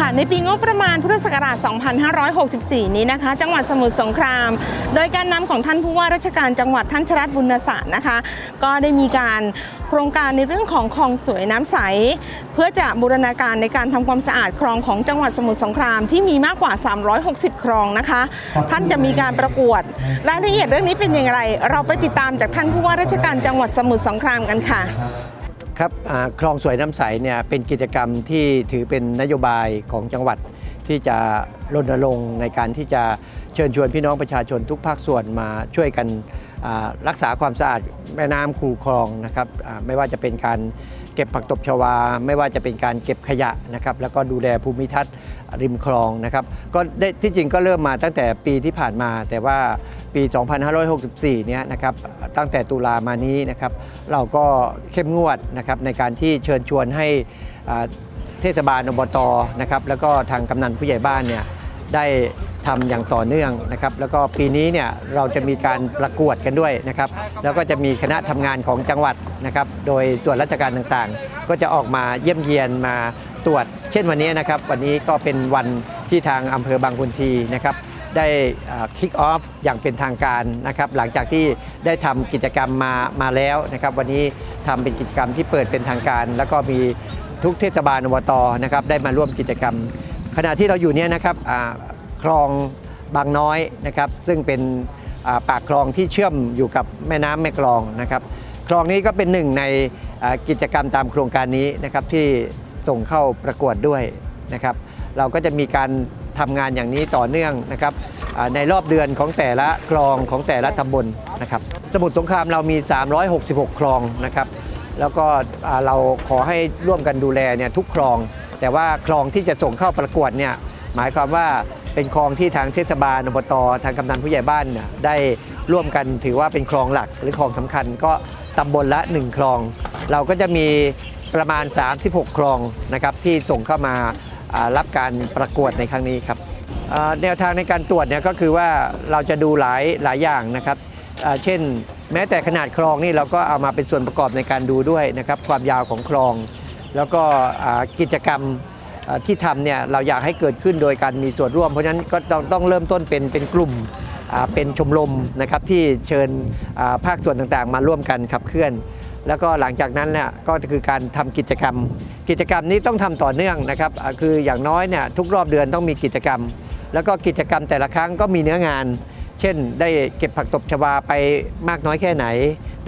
ค่ะ ในปีงบประมาณพุทธศักราช 2564 นี้นะคะ จังหวัดสมุทรสงคราม โดยการนำของท่านผู้ว่าราชการจังหวัดท่านชรัตน์บุญศาสตร์นะคะ ก็ได้มีการโครงการในเรื่องของคลองสวยน้ำใส เพื่อจะบูรณาการในการทำความสะอาดคลองของจังหวัดสมุทรสงครามที่มีมากกว่า 360 คลองนะคะ ท่านจะมีการประกวดรายละเอียดเรื่องนี้เป็นอย่างไร เราไปติดตามจากท่านผู้ว่าราชการจังหวัดสมุทรสงครามกันค่ะ ครับอ่าคลองสวยน้ำใสเนี่ยเป็นกิจกรรมที่ถือเป็นนโยบายของจังหวัดที่จะรณรงค์ในการที่จะเชิญชวนพี่น้องประชาชนทุกภาคส่วนมาช่วยกันรักษาความสะอาดแม่น้ำคูคลองนะครับไม่ว่าจะเป็นการเก็บผักตบชวา ไม่ว่าจะเป็นการเก็บขยะนะครับแล้วก็ดูแลภูมิทัศน์ริมคลองนะครับก็ที่จริงก็เริ่มมาตั้งแต่ปีที่ผ่านมา แต่ว่า ปี 2564 เนี่ยนะครับตั้งแต่ตุลามานี้นะครับเราก็เข้มงวดนะครับในการที่เชิญชวนให้เทศบาลอบตนะครับแล้วก็ทางกำนันผู้ใหญ่บ้านเนี่ยได้ทำอย่างต่อเนื่องนะครับแล้วก็ปีนี้เนี่ยเราจะมีการประกวดกันด้วยนะครับแล้วก็จะมีคณะทำงานของจังหวัดนะครับโดยส่วนราชการต่างๆ ก็จะออกมาเยี่ยมเยียนมาตรวจ เช่นวันนี้นะครับวันนี้ก็เป็นวันที่ทางอำเภอบางพุนทีนะครับ ได้คิกออฟอย่างเป็นทางการนะครับหลังจากที่ได้ทำกิจกรรมมามาแล้วนะครับวันนี้ทำเป็นกิจกรรมที่เปิดเป็นทางการ แล้วก็มีทุกเทศบาลอบตนะครับได้มาร่วมกิจกรรม ขณะที่เราอยู่เนี่ยนะครับคลองบางน้อยนะครับซึ่งเป็นปากคลองที่เชื่อมอยู่กับแม่น้ำแม่กลองนะครับคลองนี้ก็เป็นหนึ่งในกิจกรรมตามโครงการนี้นะครับที่ส่งเข้าประกวดด้วยนะครับเราก็จะมีการ ทำงานอย่างนี้ต่อเนื่องนะครับในรอบเดือนของแต่ละคลองของแต่ละตำบลนะครับสมุทรสงครามเรามี 366 คลองนะครับแล้วก็เราขอให้ร่วมกันดูแลเนี่ยทุกคลอง แต่ว่าคลองที่จะส่งเข้าประกวดเนี่ยหมายความว่าเป็นคลองที่ทางเทศบาลอบตทางกำนันผู้ใหญ่บ้านเนี่ยได้ร่วมกันถือว่าเป็นคลองหลักหรือคลองสำคัญ ก็ตำบลละ 1 คลอง เราก็จะมีประมาณ 36 คลองนะครับที่ส่งเข้ามา รับการประกวดในครั้งนี้ครับแนวทางในการตรวจเนี่ยก็คือว่าเราจะดูหลายหลายอย่างนะครับเช่น แม้แต่ขนาดคลองนี่เราก็เอามาเป็นส่วนประกอบในการดูด้วยนะครับความยาวของคลอง แล้วก็กิจกรรมที่ทำเนี่ยเราอยากให้เกิดขึ้นโดยการมีส่วนร่วม เพราะฉะนั้นก็ต้องต้องเริ่มต้นเป็นเป็นกลุ่มเป็นชมรมนะครับที่เชิญภาคส่วนต่างๆ มาร่วมกันขับเคลื่อน แล้วก็หลังจากนั้นเนี่ยก็คือการทำกิจกรรม กิจกรรมนี้ต้องทำต่อเนื่องนะครับคืออย่างน้อยเนี่ยทุกรอบเดือนต้องมีกิจกรรม แล้วก็กิจกรรมแต่ละครั้งก็มีเนื้องาน เช่น ได้เก็บผักตบชวาไปมากน้อยแค่ไหน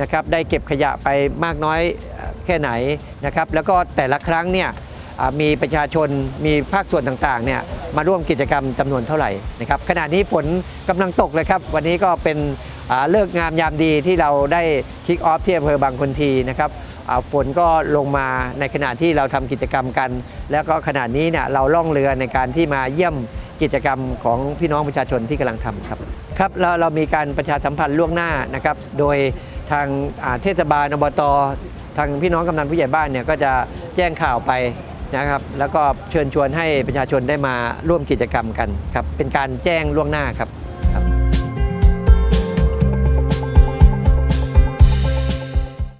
นะครับได้เก็บขยะไปมากน้อยแค่ไหนนะครับแล้วก็แต่ละครั้งเนี่ยมีประชาชนมีภาคส่วนต่างๆเนี่ยมาร่วมกิจกรรมจำนวนเท่าไหร่นะครับขณะนี้ฝนกำลังตกเลยครับ วันนี้ก็เป็น เลิกงามยามดีที่เราได้คิกออฟที่อำเภอบางคนทีนะครับฝนก็ลงมาในขณะที่เราทำกิจกรรมกัน แล้วก็ขณะนี้เนี่ยเราล่องเรือในการที่มาเยี่ยมกิจกรรมของพี่น้องประชาชนที่กำลังทำครับครับเราเรามีการประชาสัมพันธ์ล่วงหน้านะครับ โดยทางาเทศบาลอบตทางพี่น้องกำนันผู้ใหญ่บ้านเนี่ยก็จะแจ้งข่าวไปนะครับ แล้วก็เชิญชวนให้ประชาชนได้มาร่วมกิจกรรมกันครับเป็นการแจ้งล่วงหน้าครับ